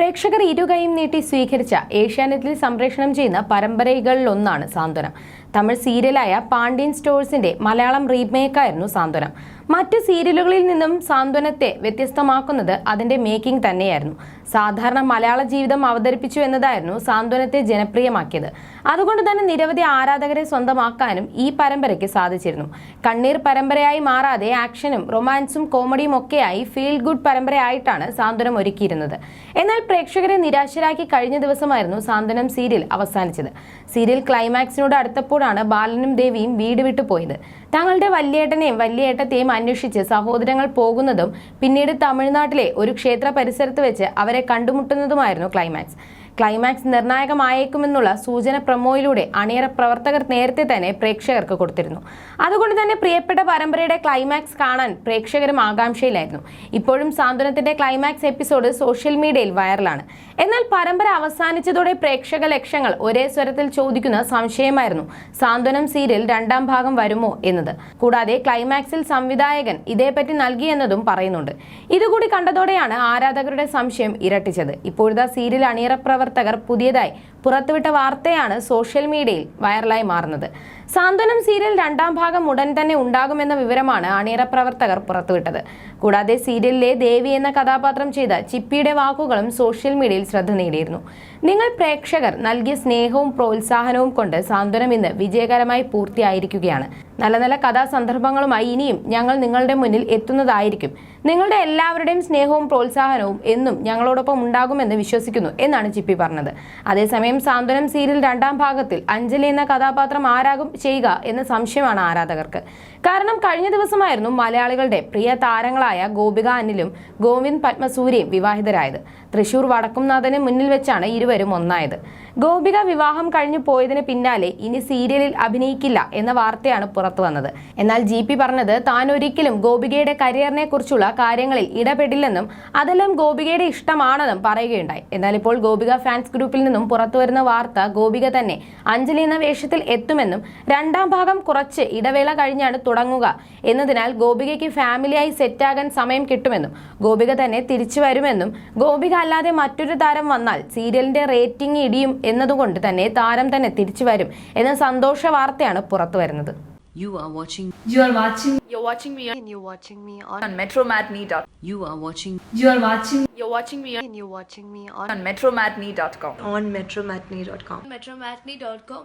പ്രേക്ഷകർ ഇരുകൈയും നീട്ടി സ്വീകരിച്ച ഏഷ്യാനെറ്റിൽ സംപ്രേഷണം ചെയ്യുന്ന പരമ്പരകളിലൊന്നാണ് സാന്ത്വനം. തമിഴ് സീരിയലായ പാണ്ഡ്യൻ സ്റ്റോഴ്സിന്റെ മലയാളം റീമേക്കായിരുന്നു സാന്ത്വനം. മറ്റ് സീരിയലുകളിൽ നിന്നും സാന്ത്വനത്തെ വ്യത്യസ്തമാക്കുന്നത് അതിന്റെ മേക്കിംഗ് തന്നെയായിരുന്നു. സാധാരണ മലയാള ജീവിതം അവതരിപ്പിച്ചു എന്നതായിരുന്നു സാന്ത്വനത്തെ ജനപ്രിയമാക്കിയത്. അതുകൊണ്ട് തന്നെ നിരവധി ആരാധകരെ സ്വന്തമാക്കാനും ഈ പരമ്പരയ്ക്ക് സാധിച്ചിരുന്നു. കണ്ണീർ പരമ്പരയായി മാറാതെ ആക്ഷനും റൊമാൻസും കോമഡിയും ഒക്കെയായി ഫീൽ ഗുഡ് പരമ്പരയായിട്ടാണ് സാന്ത്വനം ഒരുക്കിയിരുന്നത്. എന്നാൽ പ്രേക്ഷകരെ നിരാശരാക്കി കഴിഞ്ഞ ദിവസമായിരുന്നു സാന്ത്വനം സീരിയൽ അവസാനിച്ചത്. സീരിയൽ ക്ലൈമാക്സിനോട് അടുത്തപ്പോഴാണ് ബാലനും ദേവിയും വീട് വിട്ടു പോയത്. തങ്ങളുടെ വല്യേട്ടനെയും വല്യേട്ടത്തെയും അന്വേഷിച്ച് സഹോദരങ്ങൾ പോകുന്നതും പിന്നീട് തമിഴ്നാട്ടിലെ ഒരു ക്ഷേത്ര പരിസരത്ത് വെച്ച് അവരെ കണ്ടുമുട്ടുന്നതുമായിരുന്നു ക്ലൈമാക്സ് ക്ലൈമാക്സ് നിർണായകമായേക്കുമെന്നുള്ള സൂചന പ്രമോയിലൂടെ അണിയറ പ്രവർത്തകർ നേരത്തെ തന്നെ പ്രേക്ഷകർക്ക് കൊടുത്തിരുന്നു. അതുകൊണ്ട് തന്നെ പ്രിയപ്പെട്ട പരമ്പരയുടെ ക്ലൈമാക്സ് കാണാൻ പ്രേക്ഷകരും ആകാംക്ഷയിലായിരുന്നു. ഇപ്പോഴും സാന്ത്വനത്തിന്റെ ക്ലൈമാക്സ് എപ്പിസോഡ് സോഷ്യൽ മീഡിയയിൽ വൈറലാണ്. എന്നാൽ പരമ്പര അവസാനിച്ചതോടെ പ്രേക്ഷക ലക്ഷ്യങ്ങൾ ഒരേ സ്വരത്തിൽ ചോദിക്കുന്ന സംശയമായിരുന്നു. സാന്ത്വനം സീരിയൽ രണ്ടാം ഭാഗം വരുമോ എന്നത്. കൂടാതെ ക്ലൈമാക്സിൽ സംവിധായകൻ ഇതേപറ്റി നൽകിയെന്നതും പറയുന്നുണ്ട്. ഇതുകൂടി കണ്ടതോടെയാണ് ആരാധകരുടെ സംശയം ഇരട്ടിച്ചത്. ഇപ്പോഴത്തെ സീരിയൽ അണിയറ പ്രവർത്തകർ പുതിയതായി പുറത്തുവിട്ട വാർത്തയാണ് സോഷ്യൽ മീഡിയയിൽ വൈറലായി മാറുന്നത്. സാന്ത്വനം സീരിയൽ രണ്ടാം ഭാഗം ഉടൻ തന്നെ ഉണ്ടാകുമെന്ന വിവരമാണ് അണിയറ പ്രവർത്തകർ പുറത്തുവിട്ടത്. കൂടാതെ സീരിയലിലെ ദേവി എന്ന കഥാപാത്രം ചെയ്ത ചിപ്പിയുടെ വാക്കുകളും സോഷ്യൽ മീഡിയയിൽ ശ്രദ്ധ നേടിയിരുന്നു. നിങ്ങൾ പ്രേക്ഷകർ നൽകിയ സ്നേഹവും പ്രോത്സാഹനവും കൊണ്ട് സാന്ത്വനം ഇന്ന് വിജയകരമായി പൂർത്തിയായിരിക്കുകയാണ്. നല്ല നല്ല കഥാസന്ദർഭങ്ങളുമായി ഇനിയും ഞങ്ങൾ നിങ്ങളുടെ മുന്നിൽ എത്തുന്നതായിരിക്കും. നിങ്ങളുടെ എല്ലാവരുടെയും സ്നേഹവും പ്രോത്സാഹനവും എന്നും ഞങ്ങളോടൊപ്പം ഉണ്ടാകുമെന്ന് വിശ്വസിക്കുന്നു എന്നാണ് ചിപ്പി പറഞ്ഞത്. അതേസമയം സാന്ത്വനം സീരിയൽ രണ്ടാം ഭാഗത്തിൽ അഞ്ജലി എന്ന കഥാപാത്രം ആരാകും ചെയ്യുക എന്ന സംശയമാണ് ആരാധകർക്ക്. കാരണം കഴിഞ്ഞ ദിവസമായിരുന്നു മലയാളികളുടെ പ്രിയ താരങ്ങളായ ഗോപിക അനിലും ഗോവിന്ദ് പത്മസൂര്യയും വിവാഹിതരായത്. തൃശൂർ വടക്കുംനാഥന് മുന്നിൽ വെച്ചാണ് ഇരുവരും ഒന്നായത്. ഗോപിക വിവാഹം കഴിഞ്ഞു പോയതിന് പിന്നാലെ ഇനി സീരിയലിൽ അഭിനയിക്കില്ല എന്ന വാർത്തയാണ് പുറത്തു വന്നത്. എന്നാൽ ജി പി പറഞ്ഞത് താൻ ഒരിക്കലും ഗോപികയുടെ കരിയറിനെ കുറിച്ചുള്ള കാര്യങ്ങളിൽ ഇടപെടില്ലെന്നും അതെല്ലാം ഗോപികയുടെ ഇഷ്ടമാണെന്നും പറയുകയുണ്ടായി. എന്നാൽ ഇപ്പോൾ ഗോപിക ഫാൻസ് ഗ്രൂപ്പിൽ നിന്നും പുറത്തുവരുന്ന വാർത്ത ഗോപിക തന്നെ അഞ്ജലി എന്ന വേഷത്തിൽ എത്തുമെന്നും രണ്ടാം ഭാഗം കുറച്ച് ഇടവേള കഴിഞ്ഞാണ് തുടങ്ങുക എന്നതിനാൽ ഗോപികയ്ക്ക് ഫാമിലിയായി സെറ്റാകാൻ സമയം കിട്ടുമെന്നും ഗോപിക തന്നെ തിരിച്ചു വരുമെന്നും ഗോപിക അല്ലാതെ മറ്റൊരു താരം വന്നാൽ സീരിയലിന്റെ റേറ്റിംഗ് ഇടിയും എന്നതുകൊണ്ട് തന്നെ താരം തന്നെ തിരിച്ചു വരും എന്ന സന്തോഷ വാർത്തയാണ് പുറത്തു വരുന്നത് You are watching. You are watching. You're watching me and you're watching me on, on metromatney.com. You are watching. You are watching. You're watching me on, and you're watching me on, on metromatney.com. on metromatney.com. Metromatney.com.